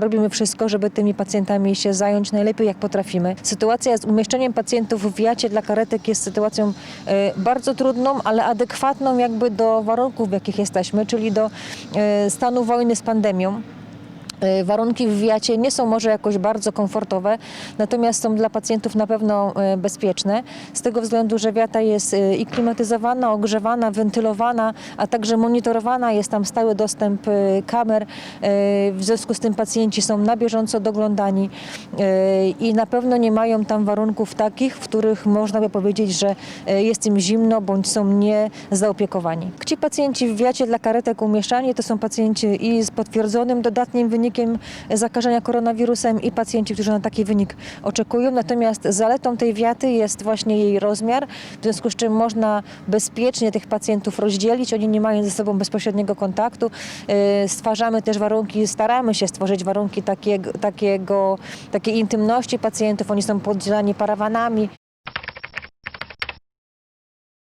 Robimy wszystko, żeby tymi pacjentami się zająć najlepiej jak potrafimy. Sytuacja z umieszczeniem pacjentów w wiacie dla karetek jest sytuacją e, bardzo trudną, ale adekwatną jakby do warunków, w jakich jesteśmy, czyli do e, stanu wojny z pandemią. E, Warunki w wiacie nie są może jakoś bardzo komfortowe, natomiast są dla pacjentów na pewno e, bezpieczne. Z tego względu, że wiata jest e, i klimatyzowana, ogrzewana, wentylowana, a także monitorowana. Jest tam stały dostęp kamer. W związku z tym pacjenci są na bieżąco doglądani i na pewno nie mają tam warunków takich, w których można by powiedzieć, że jest im zimno bądź są niezaopiekowani. Ci pacjenci w wiacie dla karetek umieszczani to są pacjenci i z potwierdzonym dodatnim wynikiem zakażenia koronawirusem i pacjenci, którzy na taki wynik oczekują. Natomiast zaletą tej wiaty jest właśnie jej rozmiar, w związku z czym można bezpiecznie tych pacjentów rozdzielić. Oni nie mają ze sobą bezpośredniego kontaktu. Yy, Stwarzamy też warunki, staramy się stworzyć warunki takiego, takiego, takiej intymności pacjentów. Oni są podzielani parawanami,